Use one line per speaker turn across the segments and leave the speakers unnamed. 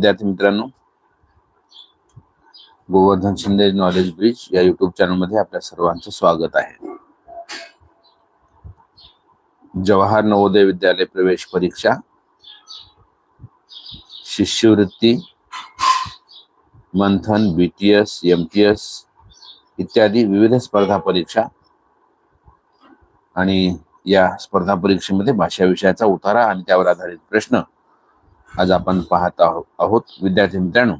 विद्यार्थी मित्रांनो Govardhan Shinde Knowledge Bridge या युट्यूब चॅनलमध्ये आपल्या सर्वांचं स्वागत आहे जवाहर नवोदय विद्यालय प्रवेश परीक्षा शिष्यवृत्ती मंथन बीटीएस एमटीएस इत्यादी विविध स्पर्धा परीक्षा आणि या स्पर्धा परीक्षेमध्ये भाषा विषयाचा उतारा आणि त्यावर आधारित प्रश्न आज आपण पाहत आहोत आहोत विद्यार्थी मित्रांनो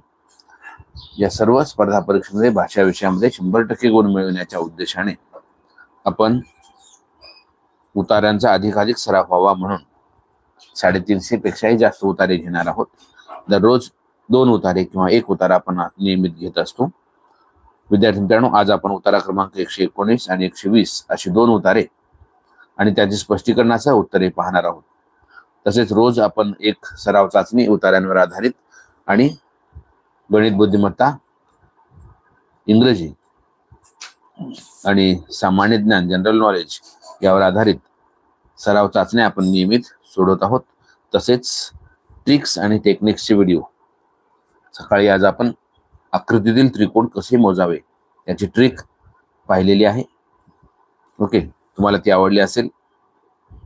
या सर्व स्पर्धा परीक्षेमध्ये भाषा विषयामध्ये शंभर टक्के गुण मिळवण्याच्या उद्देशाने आपण उतार्यांचा अधिकाधिक सराव व्हावा म्हणून साडेतीनशे पेक्षाही जास्त उतारे घेणार आहोत दररोज दोन उतारे किंवा एक उतारा आपण नियमित घेत असतो विद्यार्थी मित्रांनो आज आपण उतारा क्रमांक एकशे एकोणीस आणि एकशे वीस असे दोन उतारे आणि त्याचे स्पष्टीकरणाचा उत्तरे पाहणार आहोत तसेच रोज आपण एक सराव चाचणी उतार्यांवर आधारित आणि गणित बुद्धिमत्ता इंग्रजी आणि सामान्य ज्ञान जनरल नॉलेज यावर आधारित सराव चाचण्या आपण नियमित सोडवत आहोत तसेच ट्रिक्स आणि टेक्निक्सचे व्हिडिओ सकाळी आज आपण आकृतीतील त्रिकोण कसे मोजावे याची ट्रिक पाहिलेली आहे ओके तुम्हाला ती आवडली असेल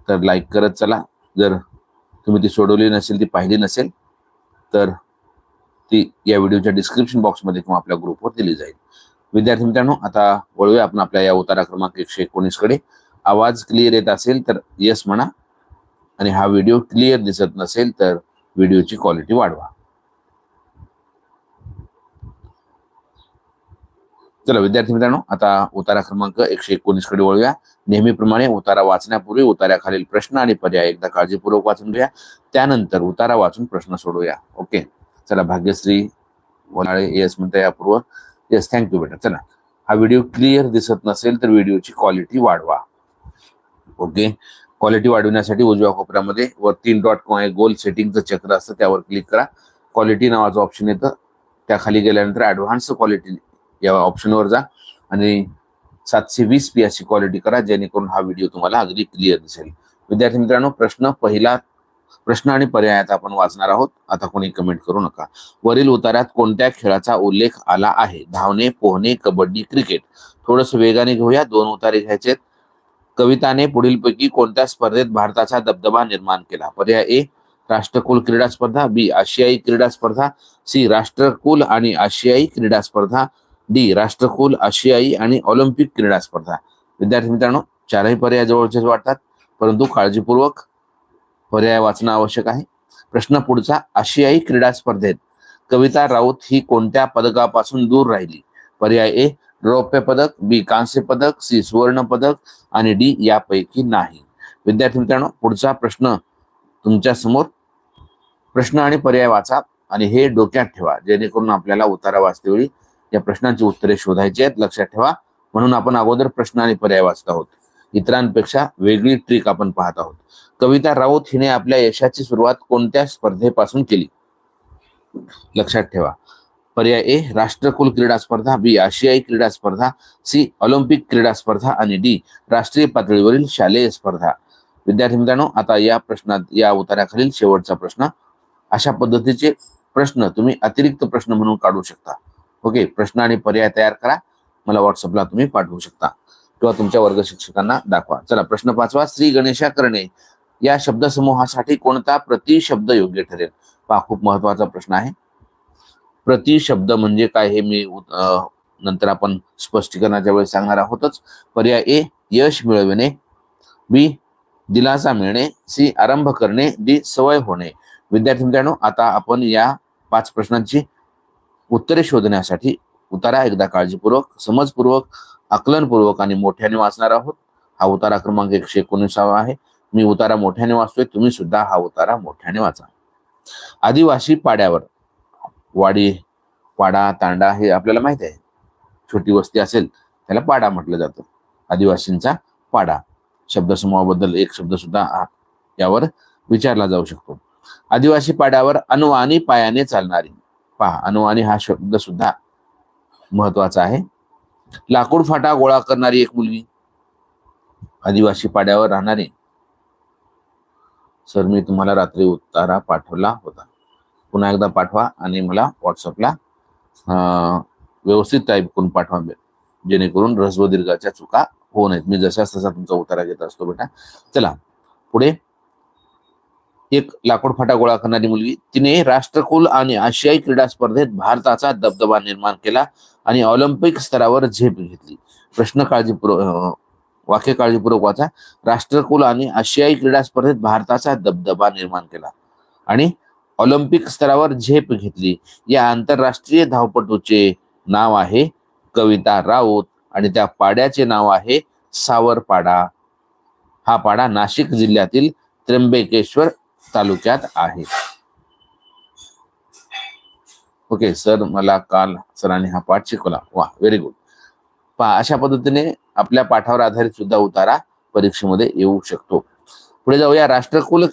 तर लाईक करत चला जर तुम्ही ती सोडवली नसेल ती पाहिली नसेल तर ती या व्हिडिओच्या डिस्क्रिप्शन बॉक्समध्ये किंवा आपल्या ग्रुपवर दिली जाईल विद्यार्थी मित्रांनो आता वळूया आपण आपल्या या उतारा क्रमांक एकशे एकोणीसकडे कडे आवाज क्लिअर येत असेल तर येस म्हणा आणि हा व्हिडिओ क्लिअर दिसत नसेल तर व्हिडिओची क्वालिटी वाढवा चला विद्यार्थी मित्रांनो आता उतारा क्रमांक एकशे एकोणीस कडे वळूया नेहमीप्रमाणे उतारा वाचण्यापूर्वी खालील प्रश्न आणि पर्याय एकदा काळजीपूर्वक वाचून घ्या त्यानंतर उतारा वाचून प्रश्न सोडवूया ओके चला भाग्यश्री वनाळे येस म्हणता यापूर्व येस थँक्यू बेटा चला हा व्हिडिओ क्लिअर दिसत नसेल तर व्हिडिओची क्वालिटी वाढवा ओके क्वालिटी वाढवण्यासाठी उजव्या कोपऱ्यामध्ये व तीन डॉट आहे गोल सेटिंगचं चक्र असतं त्यावर क्लिक करा क्वालिटी नावाचं ऑप्शन येतं त्या खाली गेल्यानंतर ऍडव्हान्स क्वालिटी या ऑप्शनवर जा आणि सातशे वीस पी अशी क्वालिटी करा जेणेकरून हा व्हिडिओ तुम्हाला अगदी क्लिअर दिसेल विद्यार्थी मित्रांनो प्रश्न पहिला प्रश्न आणि आता आपण वाचणार आहोत आता कोणी कमेंट करू नका वरील उतारात कोणत्या खेळाचा उल्लेख आला आहे धावणे पोहणे कबड्डी क्रिकेट थोडस वेगाने घेऊया दोन उतारे घ्यायचे कविताने पुढीलपैकी कोणत्या स्पर्धेत भारताचा दबदबा निर्माण केला पर्याय ए राष्ट्रकुल क्रीडा स्पर्धा बी आशियाई क्रीडा स्पर्धा सी राष्ट्रकुल आणि आशियाई क्रीडा स्पर्धा डी राष्ट्रकुल आशियाई आणि ऑलिम्पिक क्रीडा स्पर्धा विद्यार्थी मित्रांनो चारही पर्याय जवळचेच वाटतात परंतु काळजीपूर्वक पर्याय वाचणं आवश्यक आहे प्रश्न पुढचा आशियाई क्रीडा स्पर्धेत कविता राऊत ही कोणत्या पदकापासून दूर राहिली पर्याय ए रौप्य पदक बी कांस्य पदक सी सुवर्ण पदक आणि डी यापैकी नाही विद्यार्थी मित्रांनो पुढचा प्रश्न तुमच्या समोर प्रश्न आणि पर्याय वाचा आणि हे डोक्यात ठेवा जेणेकरून आपल्याला उतारा वेळी या प्रश्नांची उत्तरे शोधायची आहेत लक्षात ठेवा म्हणून आपण अगोदर प्रश्न आणि पर्याय वाचत आहोत इतरांपेक्षा वेगळी ट्रिक आपण पाहत आहोत कविता राऊत हिने आपल्या यशाची सुरुवात कोणत्या स्पर्धेपासून केली लक्षात ठेवा पर्याय ए राष्ट्रकुल क्रीडा स्पर्धा बी आशियाई क्रीडा स्पर्धा सी ऑलिम्पिक क्रीडा स्पर्धा आणि डी राष्ट्रीय पातळीवरील शालेय स्पर्धा विद्यार्थी मित्रांनो आता या प्रश्नात या उत्तराखालील शेवटचा प्रश्न अशा पद्धतीचे प्रश्न तुम्ही अतिरिक्त प्रश्न म्हणून काढू शकता ओके प्रश्न आणि पर्याय तयार करा मला व्हॉट्सअपला तुम्ही पाठवू शकता किंवा तुमच्या वर्ग शिक्षकांना दाखवा चला प्रश्न पाचवा श्री गणेशा करणे या शब्दसमूहासाठी कोणता प्रतिशब्द योग्य ठरेल पा खूप महत्वाचा प्रश्न आहे प्रतिशब्द म्हणजे काय हे मी नंतर आपण स्पष्टीकरणाच्या वेळेस सांगणार आहोतच पर्याय ए यश मिळविणे बी दिलासा मिळणे सी आरंभ करणे डी सवय होणे विद्यार्थी मित्रांनो आता आपण या पाच प्रश्नांची उत्तरे शोधण्यासाठी उतारा एकदा काळजीपूर्वक समजपूर्वक आकलनपूर्वक आणि मोठ्याने वाचणार आहोत हा उतारा क्रमांक एकशे एकोणीसावा आहे मी उतारा मोठ्याने वाचतोय तुम्ही सुद्धा हा उतारा मोठ्याने वाचा आदिवासी पाड्यावर वाडी पाडा तांडा हे आपल्याला माहित आहे छोटी वस्ती असेल त्याला पाडा म्हटलं जातं आदिवासींचा पाडा शब्दसमूहाबद्दल एक शब्द सुद्धा यावर विचारला जाऊ शकतो आदिवासी पाड्यावर अनुवानी पायाने चालणारी पहा अनुमानी हा शब्द सुद्धा महत्वाचा आहे लाकूड फाटा गोळा करणारी एक मुलगी आदिवासी पाड्यावर राहणारी सर मी तुम्हाला रात्री उतारा पाठवला होता पुन्हा एकदा पाठवा आणि मला व्हॉट्सअपला व्यवस्थित टाईप करून पाठवा जेणेकरून रस्व दीर्घाच्या चुका होऊ नयेत मी जशाच तसा तुमचा उतारा घेत असतो बेटा चला पुढे एक लाकूड फाटा गोळा करणारी मुलगी तिने राष्ट्रकुल आणि आशियाई क्रीडा स्पर्धेत भारताचा दबदबा निर्माण केला आणि ऑलिम्पिक स्तरावर झेप घेतली प्रश्न काळजीपूर्वक वाक्य काळजीपूर्वक वाचा राष्ट्रकुल आणि आशियाई क्रीडा स्पर्धेत भारताचा दबदबा निर्माण केला आणि ऑलिम्पिक स्तरावर झेप घेतली या आंतरराष्ट्रीय धावपटूचे नाव आहे कविता राऊत आणि त्या पाड्याचे नाव आहे सावरपाडा हा पाडा नाशिक जिल्ह्यातील त्र्यंबकेश्वर तालुक्यात आहे ओके सर मला काल सरांनी हा पाठ शिकवला वा व्हेरी गुड पहा अशा पद्धतीने आपल्या पाठावर आधारित सुद्धा उतारा परीक्षेमध्ये येऊ शकतो पुढे जाऊया राष्ट्रकुल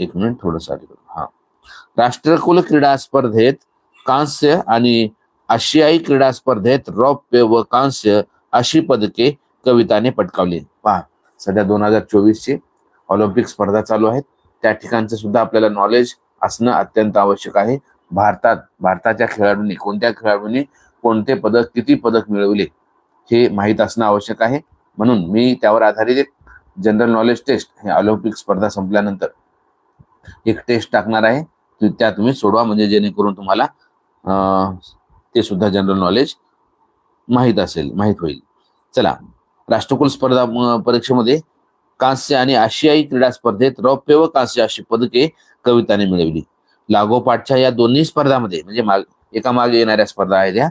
एक मिनिट थोडस हा राष्ट्रकुल क्रीडा स्पर्धेत कांस्य आणि आशियाई क्रीडा स्पर्धेत रौप्य व कांस्य अशी पदके कविताने पटकावली पहा सध्या दोन हजार चोवीस ची ऑलिम्पिक स्पर्धा चालू आहेत त्या ठिकाणचं सुद्धा आपल्याला नॉलेज असणं अत्यंत आवश्यक आहे भारतात भारताच्या खेळाडूंनी कोणत्या खेळाडूंनी कोणते पदक किती पदक मिळवले हे माहीत असणं आवश्यक आहे म्हणून मी त्यावर आधारित एक जनरल नॉलेज टेस्ट हे ऑलिम्पिक स्पर्धा संपल्यानंतर एक टेस्ट टाकणार आहे त्या तुम्ही सोडवा म्हणजे जेणेकरून तुम्हाला ते सुद्धा जनरल नॉलेज माहीत असेल माहीत होईल चला राष्ट्रकुल स्पर्धा परीक्षेमध्ये कांस्य आणि आशियाई क्रीडा स्पर्धेत रौप्य व कांस्य अशी पदके कविताने मिळवली लागोपाठच्या या दोन्ही स्पर्धामध्ये म्हणजे माग एका मागे येणाऱ्या स्पर्धा आहेत या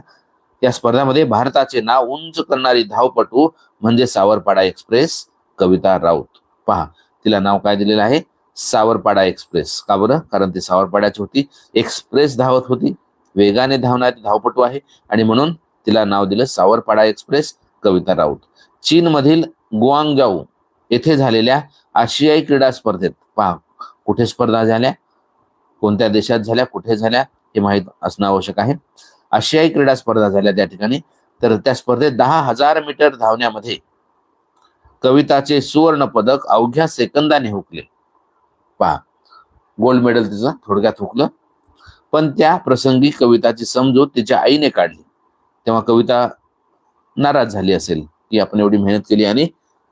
त्या स्पर्धामध्ये भारताचे नाव उंच करणारी धावपटू म्हणजे सावरपाडा एक्सप्रेस कविता राऊत पहा तिला नाव काय दिलेलं आहे सावरपाडा एक्सप्रेस का बरं कारण ती सावरपाड्याची होती एक्सप्रेस धावत होती वेगाने धावणारी धावपटू आहे आणि म्हणून तिला नाव दिलं सावरपाडा एक्सप्रेस कविता राऊत चीनमधील गुआंगजाऊ येथे झालेल्या आशियाई क्रीडा स्पर्धेत पहा कुठे स्पर्धा झाल्या कोणत्या देशात झाल्या कुठे झाल्या हे माहीत असणं आवश्यक आहे आशियाई क्रीडा स्पर्धा झाल्या त्या ठिकाणी तर त्या स्पर्धेत दहा हजार मीटर धावण्यामध्ये कविताचे सुवर्ण पदक अवघ्या सेकंदाने हुकले पहा गोल्ड मेडल तिचं थोडक्यात हुकलं पण त्या प्रसंगी कविताची समजूत तिच्या आईने काढली तेव्हा कविता नाराज झाली असेल की आपण एवढी मेहनत केली आणि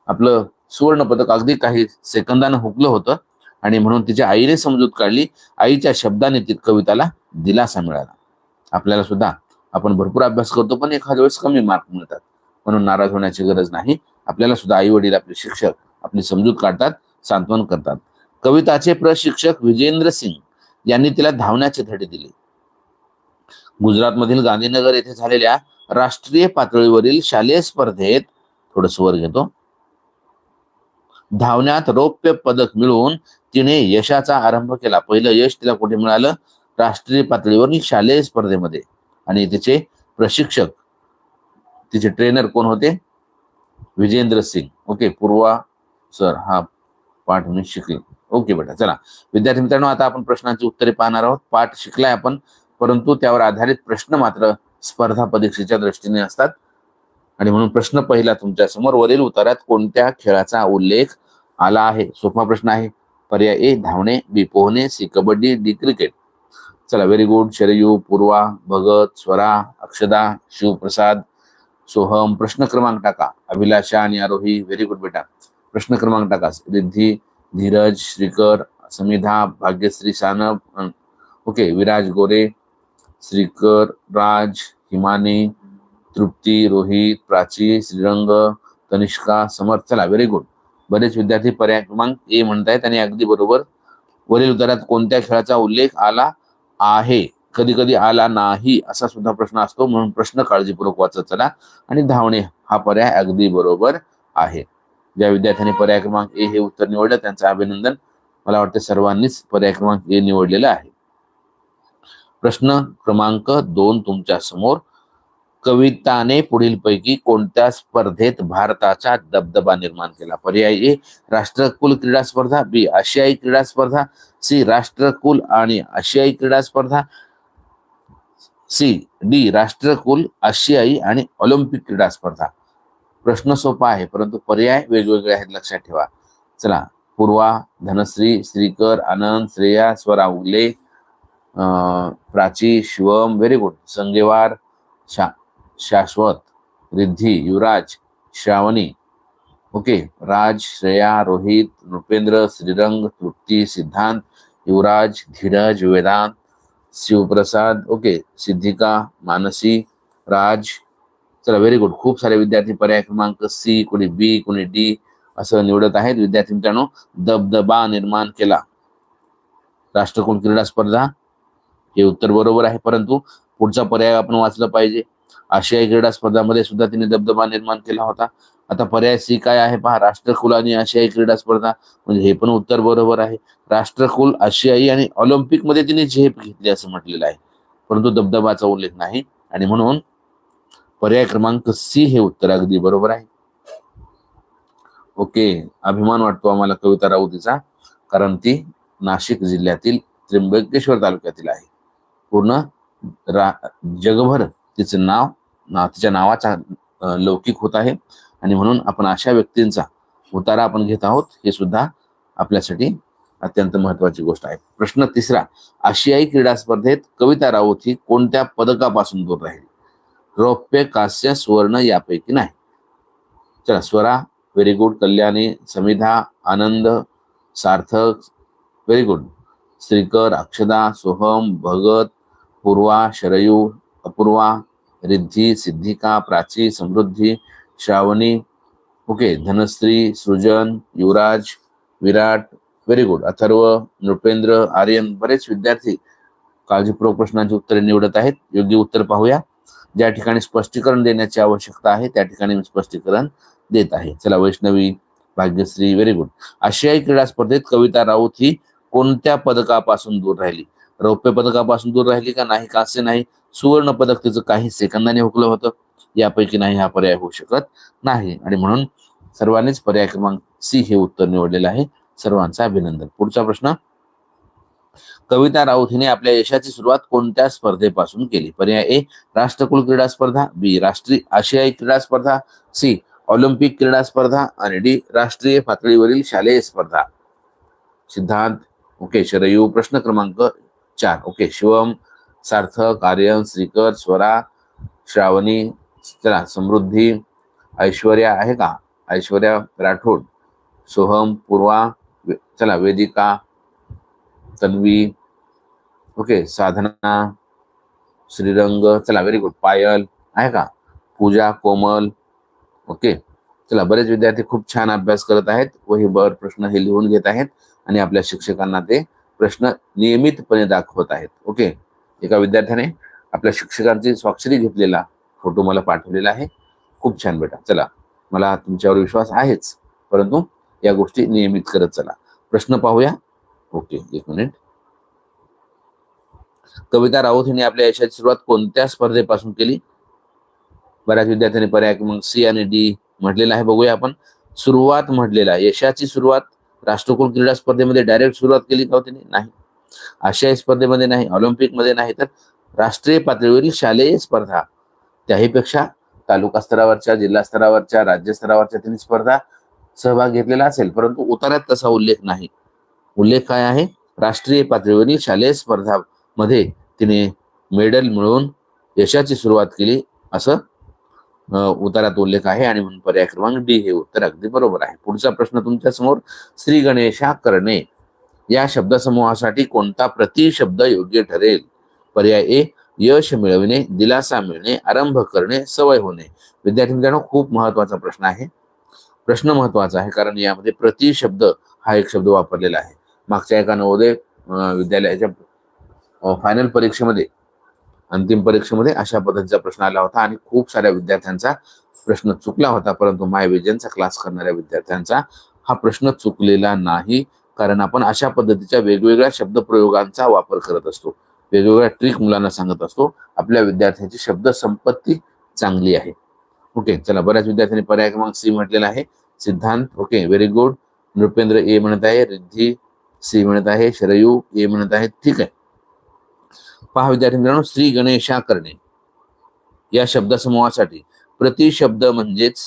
आपलं सुवर्ण पदक अगदी काही सेकंदानं हुकलं होतं आणि म्हणून तिच्या आईने समजूत काढली आईच्या शब्दाने ती कविताला दिलासा मिळाला आपल्याला सुद्धा आपण भरपूर अभ्यास करतो पण एखाद्या वेळेस कमी मार्क मिळतात म्हणून नाराज होण्याची गरज नाही आपल्याला सुद्धा आई वडील आपले शिक्षक आपली समजूत काढतात सांत्वन करतात कविताचे प्रशिक्षक विजेंद्र सिंग यांनी तिला धावण्याचे धडे दिले गुजरातमधील गांधीनगर येथे झालेल्या राष्ट्रीय पातळीवरील शालेय स्पर्धेत थोडस वर घेतो धावण्यात रौप्य पदक मिळवून तिने यशाचा आरंभ केला पहिलं यश तिला कुठे मिळालं राष्ट्रीय पातळीवर शालेय स्पर्धेमध्ये आणि तिचे प्रशिक्षक तिचे ट्रेनर कोण होते विजेंद्र सिंग ओके पूर्वा सर हा पाठ मी शिकले ओके बेटा चला विद्यार्थी मित्रांनो आता आपण प्रश्नांची उत्तरे पाहणार आहोत पाठ शिकलाय आपण परंतु त्यावर आधारित प्रश्न मात्र स्पर्धा परीक्षेच्या दृष्टीने असतात आणि म्हणून प्रश्न पहिला तुमच्या समोर वरील उतारात कोणत्या खेळाचा उल्लेख आला आहे सोपा प्रश्न आहे पर्याय ए धावणे बी पोहणे सी कबड्डी डी क्रिकेट चला व्हेरी गुड शरयू पूर्वा भगत स्वरा अक्षदा शिवप्रसाद सोहम प्रश्न क्रमांक टाका अभिलाषा आणि आरोही व्हेरी गुड बेटा प्रश्न क्रमांक टाका रिद्धी धीरज श्रीकर समिधा भाग्यश्री सानप ओके विराज गोरे श्रीकर राज हिमानी तृप्ती रोहित प्राची श्रीरंग तनिष्का समर्थ चला व्हेरी गुड बरेच विद्यार्थी पर्याय क्रमांक ए म्हणत आहेत आणि अगदी बरोबर वरील उत्तरात कोणत्या खेळाचा उल्लेख आला आहे कधी कधी आला नाही असा सुद्धा प्रश्न असतो म्हणून प्रश्न काळजीपूर्वक वाचत चला आणि धावणे हा पर्याय अगदी बरोबर आहे ज्या विद्यार्थ्यांनी पर्याय क्रमांक ए हे उत्तर निवडलं त्यांचं अभिनंदन मला वाटतं सर्वांनीच पर्याय क्रमांक ए निवडलेला आहे प्रश्न क्रमांक दोन तुमच्या समोर कविताने पुढीलपैकी कोणत्या स्पर्धेत भारताचा दबदबा निर्माण केला पर्याय ए राष्ट्रकुल क्रीडा स्पर्धा बी आशियाई क्रीडा स्पर्धा सी राष्ट्रकुल आणि आशियाई क्रीडा स्पर्धा सी डी राष्ट्रकुल आशियाई आणि ऑलिम्पिक क्रीडा स्पर्धा प्रश्न सोपा आहे परंतु पर्याय वेगवेगळे आहेत लक्षात ठेवा चला पूर्वा धनश्री श्रीकर आनंद श्रेया स्वरा प्राची शिवम व्हेरी गुड संगेवार शा शाश्वत रिद्धी युवराज श्रावणी ओके राज श्रेया रोहित नृपेंद्र श्रीरंग तृप्ती सिद्धांत युवराज धीरज वेदांत शिवप्रसाद ओके सिद्धिका मानसी राज चला व्हेरी गुड खूप सारे विद्यार्थी पर्याय क्रमांक सी कोणी बी कोणी डी असं निवडत आहेत विद्यार्थी मित्रांनो दबदबा निर्माण केला राष्ट्रकुल क्रीडा स्पर्धा हे उत्तर बरोबर आहे परंतु पुढचा पर्याय आपण वाचला पाहिजे आशियाई क्रीडा स्पर्धामध्ये सुद्धा तिने दबदबा निर्माण केला होता आता पर्याय सी काय आहे पहा राष्ट्रकुल आणि आशियाई क्रीडा स्पर्धा म्हणजे हे पण उत्तर बरोबर आहे राष्ट्रकुल आशियाई आणि ऑलिम्पिक मध्ये तिने झेप घेतली असं म्हटलेलं आहे परंतु दबदबाचा उल्लेख नाही आणि म्हणून पर्याय क्रमांक सी हे उत्तर अगदी बरोबर आहे ओके अभिमान वाटतो आम्हाला कविता राऊतीचा कारण ती नाशिक जिल्ह्यातील त्र्यंबकेश्वर तालुक्यातील आहे पूर्ण जगभर तिचं नाव ना तिच्या नावाचा लौकिक होत आहे आणि म्हणून आपण अशा व्यक्तींचा उतारा आपण घेत आहोत हे सुद्धा आपल्यासाठी अत्यंत महत्वाची गोष्ट आहे प्रश्न तिसरा आशियाई क्रीडा स्पर्धेत कविता राऊत ही कोणत्या पदकापासून दूर राहील रौप्य कास्य सुवर्ण यापैकी नाही चला Swara very good Kalyani Samidha Anand Sarthak very good Shrikar Akshada Soham Bhagat Purva Sharayu Apurva Riddhi Siddhika Prachi Samruddhi Shravani okay Dhanashree Srujan Yuvraj Virat very good Atharva Nripendra Aryan बरेच विद्यार्थी काळजीपूर्वक प्रश्नांची उत्तरे निवडत आहेत योग्य उत्तर पाहूया ज्या ठिकाणी स्पष्टीकरण देण्याची आवश्यकता आहे त्या ठिकाणी मी स्पष्टीकरण देत आहे चला वैष्णवी भाग्यश्री व्हेरी गुड आशियाई क्रीडा स्पर्धेत कविता राऊत ही कोणत्या पदकापासून दूर राहिली रौप्य पदकापासून दूर राहिली का नाही का असे नाही सुवर्ण पदक तिचं काही सेकंदाने हुकलं होतं यापैकी नाही हा पर्याय होऊ शकत नाही आणि म्हणून सर्वांनीच पर्याय क्रमांक सी हे उत्तर निवडलेलं आहे सर्वांचं अभिनंदन पुढचा प्रश्न कविता राऊत हिने आपल्या यशाची सुरुवात कोणत्या स्पर्धेपासून केली पर्याय ए राष्ट्रकुल क्रीडा स्पर्धा बी राष्ट्रीय आशियाई क्रीडा स्पर्धा सी ऑलिम्पिक क्रीडा स्पर्धा आणि डी राष्ट्रीय पातळीवरील शालेय स्पर्धा सिद्धांत ओके शरयू प्रश्न क्रमांक चार ओके शिवम सार्थक आर्यन श्रीकर स्वरा श्रावणी चला समृद्धी ऐश्वर्या आहे का ऐश्वर्या राठोड सोहम पूर्वा चला वेदिका तन्वी ओके साधना श्रीरंग चला व्हेरी गुड पायल आहे का पूजा कोमल ओके चला बरेच विद्यार्थी खूप छान अभ्यास करत आहेत व हे बर प्रश्न हे लिहून घेत आहेत आणि आपल्या शिक्षकांना ते प्रश्न नियमितपणे दाखवत आहेत ओके एका विद्यार्थ्याने आपल्या शिक्षकांची स्वाक्षरी घेतलेला फोटो मला पाठवलेला आहे खूप छान बेटा चला मला तुमच्यावर विश्वास आहेच परंतु या गोष्टी नियमित करत चला प्रश्न पाहूया ओके एक मिनिट कविता राऊत यांनी आपल्या यशाची सुरुवात कोणत्या स्पर्धेपासून केली बऱ्याच विद्यार्थ्यांनी पर्याय क्रमांक सी आणि डी म्हटलेला आहे बघूया आपण सुरुवात म्हटलेला यशाची सुरुवात राष्ट्रकुल क्रीडा स्पर्धेमध्ये डायरेक्ट सुरुवात केली का हो त्यांनी नाही आशियाई स्पर्धेमध्ये नाही ऑलिम्पिकमध्ये नाही तर राष्ट्रीय पातळीवरील शालेय स्पर्धा त्याहीपेक्षा तालुका स्तरावरच्या जिल्हा स्तरावरच्या राज्य स्तरावरच्या त्यांनी स्पर्धा सहभाग घेतलेला असेल परंतु उतारात तसा उल्लेख नाही उल्लेख काय आहे राष्ट्रीय पातळीवरील शालेय स्पर्धा मध्ये तिने मेडल मिळवून यशाची सुरुवात केली असं उतारात उल्लेख आहे आणि म्हणून पर्याय क्रमांक डी हे उत्तर अगदी बरोबर आहे पुढचा प्रश्न तुमच्या समोर श्री गणेशा करणे या शब्दसमूहासाठी कोणता प्रतिशब्द योग्य ठरेल पर्याय ए यश मिळविणे दिलासा मिळणे आरंभ करणे सवय होणे विद्यार्थी मित्रांनो खूप महत्वाचा प्रश्न आहे प्रश्न महत्वाचा आहे कारण यामध्ये प्रतिशब्द हा एक शब्द वापरलेला आहे मागच्या एका नवोदय विद्यालयाच्या फायनल परीक्षेमध्ये अंतिम परीक्षेमध्ये अशा पद्धतीचा प्रश्न आला होता आणि खूप साऱ्या विद्यार्थ्यांचा प्रश्न चुकला होता परंतु मायविजनचा क्लास करणाऱ्या विद्यार्थ्यांचा हा प्रश्न चुकलेला नाही कारण आपण अशा पद्धतीच्या वेगवेगळ्या प्रयोगांचा वापर करत असतो वेगवेगळ्या ट्रिक मुलांना सांगत असतो आपल्या विद्यार्थ्यांची शब्द संपत्ती चांगली आहे ओके चला बऱ्याच विद्यार्थ्यांनी पर्याय क्रमांक सी म्हटलेला आहे Siddhant okay very good Nripendra A म्हणत आहे रिद्धी सी म्हणत आहे शरयू ए म्हणत आहे ठीक आहे पहा विद्यार्थी मित्रांनो श्री गणेशा करणे या शब्दसमूहासाठी प्रतिशब्द म्हणजेच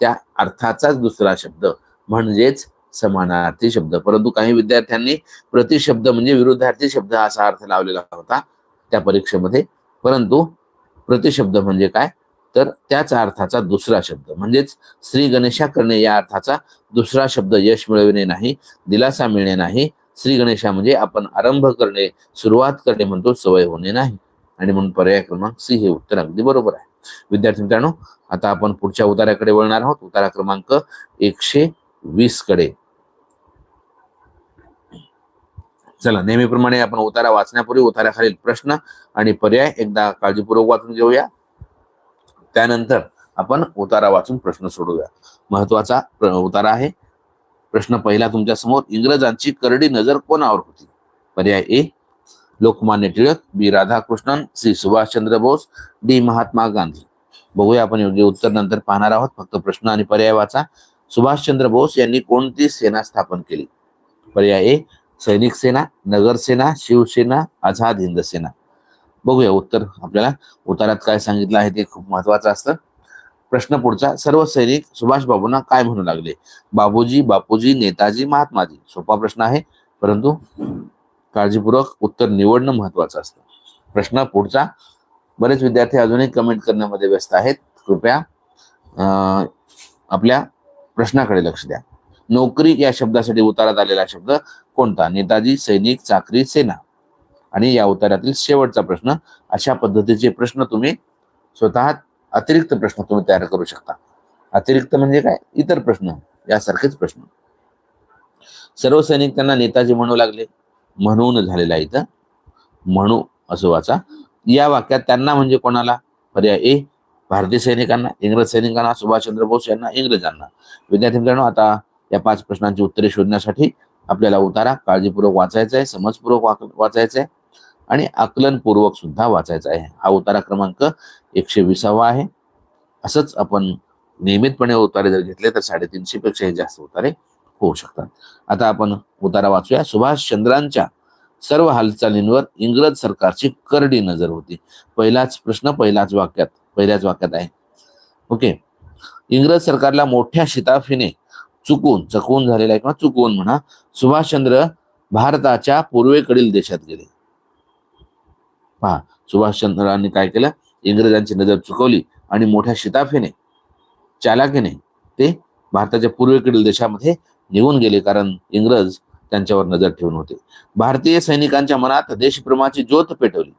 त्या अर्थाचाच दुसरा शब्द म्हणजेच समानार्थी शब्द परंतु काही विद्यार्थ्यांनी प्रतिशब्द म्हणजे विरुद्धार्थी शब्द असा अर्थ लावलेला होता त्या परीक्षेमध्ये परंतु प्रतिशब्द म्हणजे काय तर त्याच अर्थाचा दुसरा शब्द म्हणजेच श्री गणेशा करणे या अर्थाचा दुसरा शब्द यश मिळविणे नाही दिलासा मिळणे नाही श्री गणेशा म्हणजे आपण आरंभ करणे सुरुवात करणे म्हणतो सवय होणे नाही आणि म्हणून पर्याय क्रमांक सी हे उत्तर अगदी बरोबर आहे विद्यार्थी मित्रांनो आता आपण पुढच्या उताराकडे वळणार आहोत उतारा क्रमांक एकशे वीस कडे चला नेहमीप्रमाणे आपण उतारा वाचण्यापूर्वी उताराखालील प्रश्न आणि पर्याय एकदा काळजीपूर्वक वाचून घेऊया त्यानंतर आपण उतारा वाचून प्रश्न सोडवूया महत्वाचा उतारा आहे प्रश्न पहिला तुमच्या समोर इंग्रजांची करडी नजर कोणावर होती पर्याय A Lokmanya Tilak B Radhakrishnan C Subhashchandra Bose D Mahatma Gandhi बघूया आपण योग्य उत्तर नंतर पाहणार आहोत फक्त प्रश्न आणि पर्याय वाचा सुभाषचंद्र बोस यांनी कोणती सेना स्थापन केली पर्याय ए सैनिक सेना नगरसेना शिवसेना आझाद हिंद सेना बघूया उत्तर आपल्याला उतारात काय सांगितलं आहे ते खूप महत्वाचं असतं प्रश्न पुढचा सर्व सैनिक सुभाष बाबूंना काय म्हणू लागले बाबूजी बापूजी नेताजी महात्माजी सोपा प्रश्न आहे परंतु काळजीपूर्वक उत्तर निवडणं महत्वाचं असतं प्रश्न पुढचा बरेच विद्यार्थी अजूनही कमेंट करण्यामध्ये व्यस्त आहेत कृपया आपल्या प्रश्नाकडे लक्ष द्या नोकरी या शब्दासाठी उतारात आलेला शब्द कोणता नेताजी सैनिक चाकरी सेना आणि या उतारातील शेवटचा प्रश्न अशा पद्धतीचे प्रश्न तुम्ही स्वतः अतिरिक्त प्रश्न तुम्ही तयार करू शकता अतिरिक्त म्हणजे काय इतर प्रश्न यासारखेच प्रश्न सर्व सैनिक त्यांना नेताजी म्हणू लागले म्हणून झालेला इथं म्हणू असं वाचा या वाक्यात त्यांना म्हणजे कोणाला पर्याय ए भारतीय सैनिकांना इंग्रज सैनिकांना सुभाषचंद्र बोस यांना इंग्रजांना विद्यार्थी मित्रांनो आता या पाच प्रश्नांची उत्तरे शोधण्यासाठी आपल्याला उतारा काळजीपूर्वक वाचायचा आहे समजपूर्वक वाचायचा आहे आणि आकलनपूर्वक सुद्धा वाचायचा आहे हा उतारा क्रमांक एकशे विसावा आहे असंच आपण नियमितपणे उतारे जर घेतले तर साडेतीनशे पेक्षाही जास्त उतारे होऊ शकतात आता आपण उतारा वाचूया सुभाष चंद्रांच्या सर्व हालचालींवर इंग्रज सरकारची करडी नजर होती पहिलाच प्रश्न पहिलाच वाक्यात पहिल्याच वाक्यात आहे ओके इंग्रज सरकारला मोठ्या शिताफीने चुकून चकवून झालेला आहे किंवा चुकवून म्हणा सुभाषचंद्र भारताच्या पूर्वेकडील देशात गेले पहा सुभाषचंद्रांनी काय केलं इंग्रजांची नजर चुकवली आणि मोठ्या शिताफीने चालाकीने ते भारताच्या पूर्वेकडील देशामध्ये निघून गेले कारण इंग्रज त्यांच्यावर नजर ठेवून होते भारतीय सैनिकांच्या मनात देशप्रेमाची ज्योत पेटवली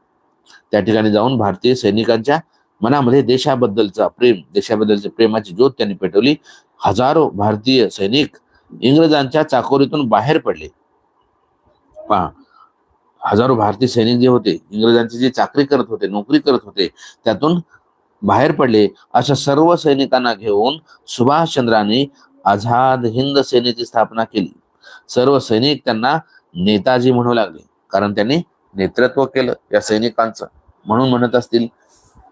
त्या ठिकाणी जाऊन भारतीय सैनिकांच्या मनामध्ये देशाबद्दलचा प्रेम देशाबद्दलच्या प्रेमाची ज्योत त्यांनी पेटवली हजारो भारतीय सैनिक इंग्रजांच्या चाकोरीतून बाहेर पडले पहा हजारो भारतीय सैनिक जे होते इंग्रजांची जे चाकरी करत होते नोकरी करत होते त्यातून बाहेर पडले अशा सर्व सैनिकांना घेऊन सुभाषचंद्रांनी आझाद हिंद सेनेची स्थापना केली सर्व सैनिक त्यांना नेताजी म्हणू लागले कारण त्यांनी नेतृत्व केलं या सैनिकांचं म्हणून म्हणत असतील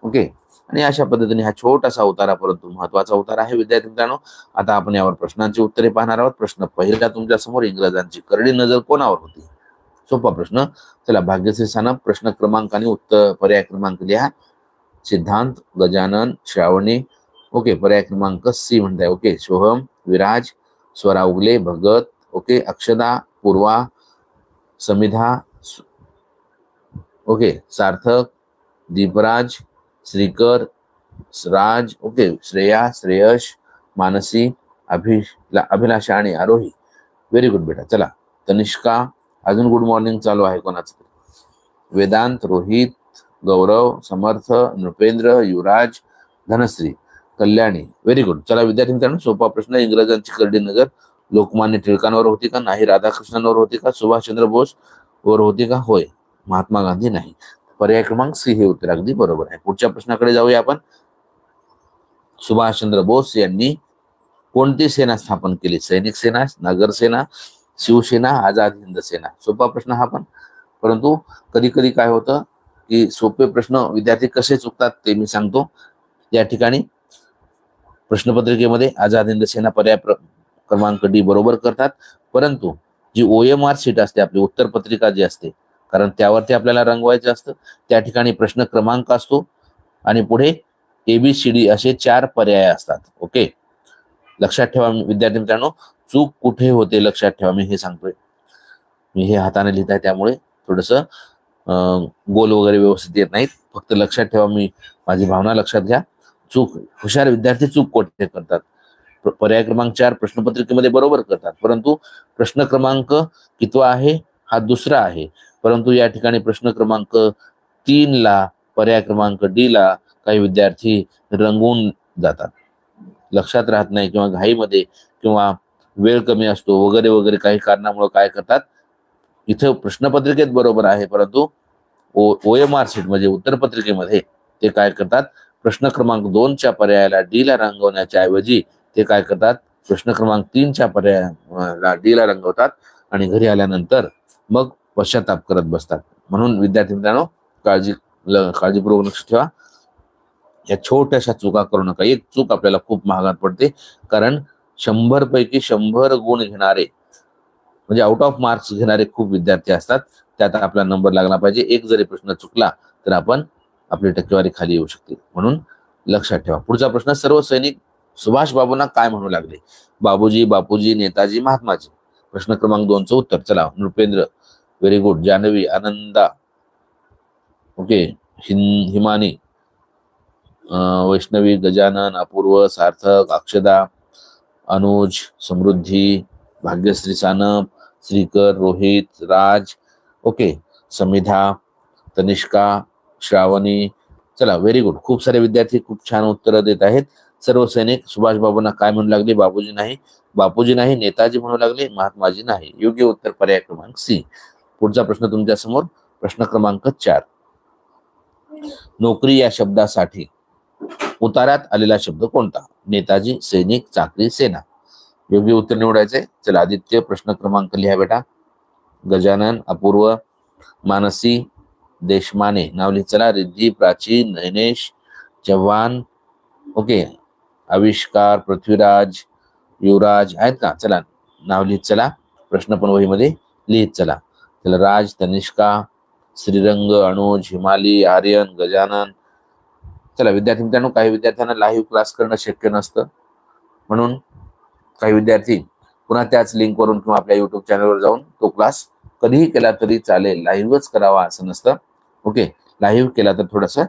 ओके आणि अशा पद्धतीने हा छोटासा उतारा परंतु महत्वाचा उतारा आहे विद्यार्थी मित्रांनो आता आपण यावर प्रश्नांची उत्तरे पाहणार आहोत प्रश्न पहिला तुमच्या समोर इंग्रजांची करडी नजर कोणावर होती सोपा प्रश्न चला भाग्यश्री साना प्रश्न क्रमांक आणि उत्तर पर्याय क्रमांक लिहा सिद्धांत गजानन श्रावणी ओके पर्याय क्रमांक सी म्हणताय okay Soham Viraj Swara Ugale Bhagat okay Akshada Purva Samidha okay Sarthak Deepraj Shrikar Raj okay Shreya Shreyash Mansi अभिला अभिलाषा आणि आरोही व्हेरी गुड बेटा चला तनिष्का अजून गुड मॉर्निंग चालू आहे कोणाचं वेदांत रोहित गौरव समर्थ नृपेंद्र युवराज धनश्री कल्याणी व्हेरी गुड चला विद्यार्थी सोपा प्रश्न इंग्रजांची करडी नगर लोकमान्य टिळकांवर होती का नाही राधाकृष्णांवर होती का सुभाषचंद्र बोस वर होती का होय महात्मा गांधी नाही पर्याय क्रमांक सी हे उत्तर अगदी बरोबर आहे पुढच्या प्रश्नाकडे जाऊया आपण सुभाषचंद्र बोस यांनी कोणती सेना स्थापन केली सैनिक सेना नगरसेना शिवसेना आझाद हिंद सेना सोपा प्रश्न हा पण परंतु कधी कधी काय होतं की सोपे प्रश्न विद्यार्थी कसे चुकतात ते मी सांगतो या ठिकाणी प्रश्नपत्रिकेमध्ये आझाद हिंद सेना पर्याय क्रमांक डी बरोबर करतात परंतु जी ओ एम आर सीट असते आपली उत्तर पत्रिका जी असते कारण त्यावरती आपल्याला रंगवायचं असतं त्या ठिकाणी प्रश्न क्रमांक असतो आणि पुढे ए बी सी डी असे चार पर्याय असतात ओके लक्षात ठेवा विद्यार्थी मित्रांनो चूक कुठे होते लक्षात ठेवा मी हे सांगतोय मी हे हाताने लिहित आहे त्यामुळे थोडस गोल वगैरे व्यवस्थित येत नाहीत फक्त लक्षात ठेवा मी माझी भावना लक्षात घ्या चूक हुशार विद्यार्थी चूक कोठे करतात पर्याय क्रमांक चार प्रश्नपत्रिकेमध्ये बरोबर करतात परंतु प्रश्न क्रमांक कितवा आहे हा दुसरा आहे परंतु या ठिकाणी प्रश्न क्रमांक तीन ला पर्याय क्रमांक डी ला काही विद्यार्थी रंगवून जातात लक्षात राहत नाही किंवा घाईमध्ये किंवा वेळ कमी असतो वगैरे वगैरे काही कारणामुळे काय करतात इथं प्रश्नपत्रिकेत बरोबर आहे परंतु ओ एम आर सीट म्हणजे उत्तरपत्रिकेमध्ये ते काय करतात प्रश्न क्रमांक दोनच्या पर्यायाला डी ला रंगवण्याच्या ऐवजी ते काय करतात प्रश्न क्रमांक तीनच्या पर्यायाला डी ला रंगवतात आणि घरी आल्यानंतर मग पश्चाताप करत बसतात म्हणून विद्यार्थी मित्रांनो काळजी काळजीपूर्वक लक्ष ठेवा या छोट्याशा चुका करू नका एक चूक आपल्याला खूप महागात पडते कारण शंभर पैकी शंभर गुण घेणारे म्हणजे आउट ऑफ मार्क्स घेणारे खूप विद्यार्थी असतात त्यात आपला नंबर लागला पाहिजे एक जरी प्रश्न चुकला तर आपण आपली टक्केवारी खाली येऊ शकते म्हणून लक्षात ठेवा पुढचा प्रश्न सर्व सैनिक सुभाष बाबूंना काय म्हणू लागले बाबूजी बापूजी नेताजी महात्माजी प्रश्न क्रमांक दोनचं उत्तर चला Nripendra very good Janhavi Ananda okay Himani Vaishnavi Gajanan Apurv Sarthak Akshada Anuj Samruddhi Bhagyashree Sanap Shrikar Rohit Raj okay Samidha Tanishka श्रावणी चला व्हेरी गुड खूप सारे विद्यार्थी खूप छान उत्तरं देत आहेत सर्व सैनिक सुभाष बाबूना काय म्हणू लागले बाबूजी नाही बापूजी नाही नेताजी म्हणू लागले महात्माजी नाही योग्य उत्तर पर्याय क्रमांक सी पुढचा प्रश्न तुमच्या समोर प्रश्न क्रमांक चार नोकरी या शब्दासाठी उतारात आलेला शब्द कोणता नेताजी सैनिक चाकरी सेना योग्य उत्तर निवडायचे चला आदित्य प्रश्न क्रमांक लिहा बेटा गजानन अपूर्व मानसी देशमाने नाव लिहित चला रिद्धी प्राची नयनेश चव्हाण ओके आविष्कार पृथ्वीराज युवराज आहेत का चला नाव लिहित चला प्रश्न पण वहीमध्ये लिहित चला चला राज तनिष्का श्रीरंग अनुज हिमाली आर्यन गजानन चला विद्यार्थी मित्रांनो काही विद्यार्थ्यांना लाईव्ह क्लास करणं शक्य नसतं म्हणून काही विद्यार्थी पुन्हा त्याच लिंकवरून किंवा आपल्या युट्यूब चॅनलवर जाऊन तो क्लास कधीही केला तरी चालेल लाईव्हच करावा असं नसतं ओके लाईव्ह केला तर थोडासा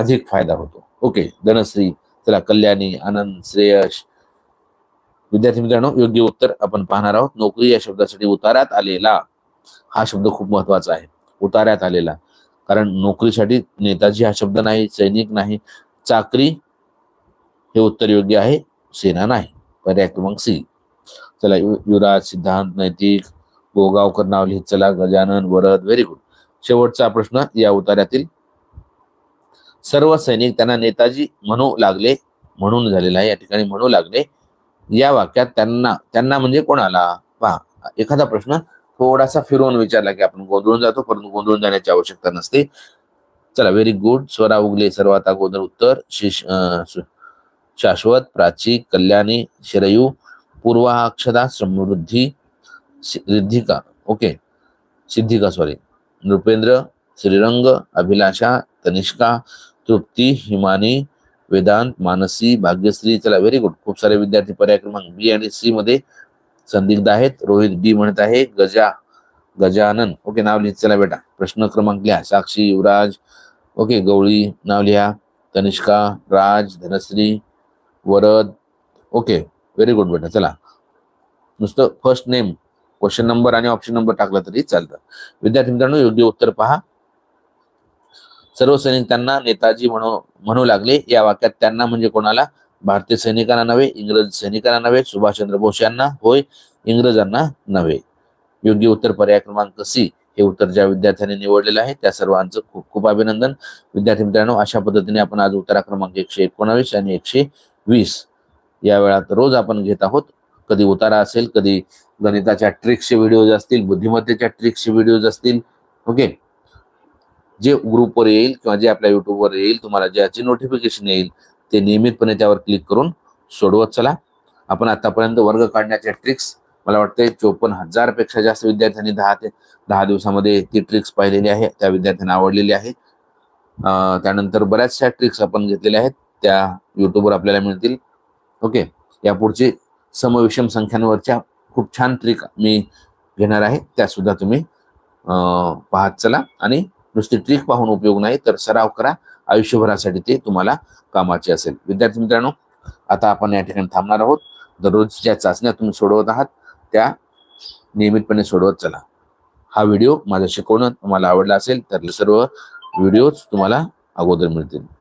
अधिक फायदा होतो ओके धनश्री चला कल्याणी आनंद श्रेयश विद्यार्थी मित्रांनो योग्य उत्तर आपण पाहणार आहोत नोकरी या शब्दासाठी उतारात आलेला हा शब्द खूप महत्वाचा आहे उतारात आलेला कारण नोकरीसाठी नेताजी हा शब्द नाही सैनिक नाही चाकरी हे उत्तर योग्य आहे सेना नाही पर्याय क्रमांक सी चला युवराज सिद्धांत नैतिक गोगावकर नावली चला गजानन वरद व्हेरी गुड शेवटचा प्रश्न या उतार्यातील सर्व सैनिक त्यांना नेताजी म्हणू लागले म्हणून झालेला आहे या ठिकाणी म्हणू लागले या वाक्यात त्यांना त्यांना म्हणजे कोणाला पहा एखादा प्रश्न थोडासा फिरवून विचारला की आपण गोंधळून जातो परंतु गोंधळून जाण्याची आवश्यकता नसते चला व्हेरी गुड स्वरा उगले सर्वात अगोदर उत्तर शिश शाश्वत प्राची कल्याणी श्रेयू पूर्वा अक्षता समृद्धी सिद्धिका ओके सिद्धिका सॉरी नृपेंद्र श्रीरंग अभिलाषा तनिष्का तृप्ती हिमानी वेदांत मानसी भाग्यश्री चला व्हेरी गुड खूप सारे विद्यार्थी पर्याय क्रमांक बी आणि सी मध्ये संदिग्ध आहेत रोहित डी म्हणत आहे गजा गजानन ओके नाव लिहित चला बेटा प्रश्न क्रमांक लिहा साक्षी युवराज ओके गवळी नाव लिहा Tanishka Raj Dhanashree Varad okay very good बेटा चला नुसतं फर्स्ट नेम क्वेश्चन नंबर आणि ऑप्शन नंबर टाकला तरी चालतं विद्यार्थी मित्रांनो योग्य उत्तर पहा सर्व सैनिक त्यांना नेताजी म्हणू म्हणू लागले या वाक्यात त्यांना म्हणजे कोणाला भारतीय सैनिकांना नव्हे इंग्रज सैनिकांना नव्हे सुभाषचंद्र बोस यांना होय इंग्रजांना नव्हे योग्य उत्तर पर्याय क्रमांक सी हे उत्तर ज्या विद्यार्थ्यांनी निवडलेलं आहे त्या सर्वांचं खूप खूप अभिनंदन विद्यार्थी मित्रांनो अशा पद्धतीने आपण आज उत्तरा क्रमांक एकशे एकोणावीस आणि एकशे वीस या वेळात रोज आपण घेत आहोत कधी उतारा असेल कधी गणिताच्या ट्रिक्सचे व्हिडिओज असतील बुद्धिमत्तेच्या ट्रिक्सचे व्हिडिओज असतील ओके जे ग्रुपवर येईल किंवा जे आपल्या युट्यूबवर येईल तुम्हाला ज्याची नोटिफिकेशन येईल ते नियमितपणे त्यावर क्लिक करून सोडवत चला आपण आतापर्यंत वर्ग काढण्याच्या ट्रिक्स मला वाटते चोपन्न हजार पेक्षा जास्त विद्यार्थ्यांनी दहा ते दहा दिवसामध्ये ती ट्रिक्स पाहिलेली आहे त्या विद्यार्थ्यांना आवडलेली आहे त्यानंतर बऱ्याचशा ट्रिक्स आपण घेतलेल्या आहेत त्या युट्यूबवर आपल्याला मिळतील ओके यापुढची समविषम संख्यांवरच्या खूप छान ट्रिक मी घेणार आहे त्या सुद्धा तुम्ही पाहत चला आणि नुसती ट्रिक पाहून उपयोग नाही तर सराव करा आयुष्यभरासाठी ते तुम्हाला कामाचे असेल विद्यार्थी मित्रांनो आता आपण या ठिकाणी थांबणार आहोत दररोज ज्या चाचण्या तुम्ही सोडवत आहात त्या नियमितपणे सोडवत चला हा व्हिडिओ माझं शिकवणं तुम्हाला आवडला असेल तर सर्व व्हिडिओज तुम्हाला अगोदर मिळतील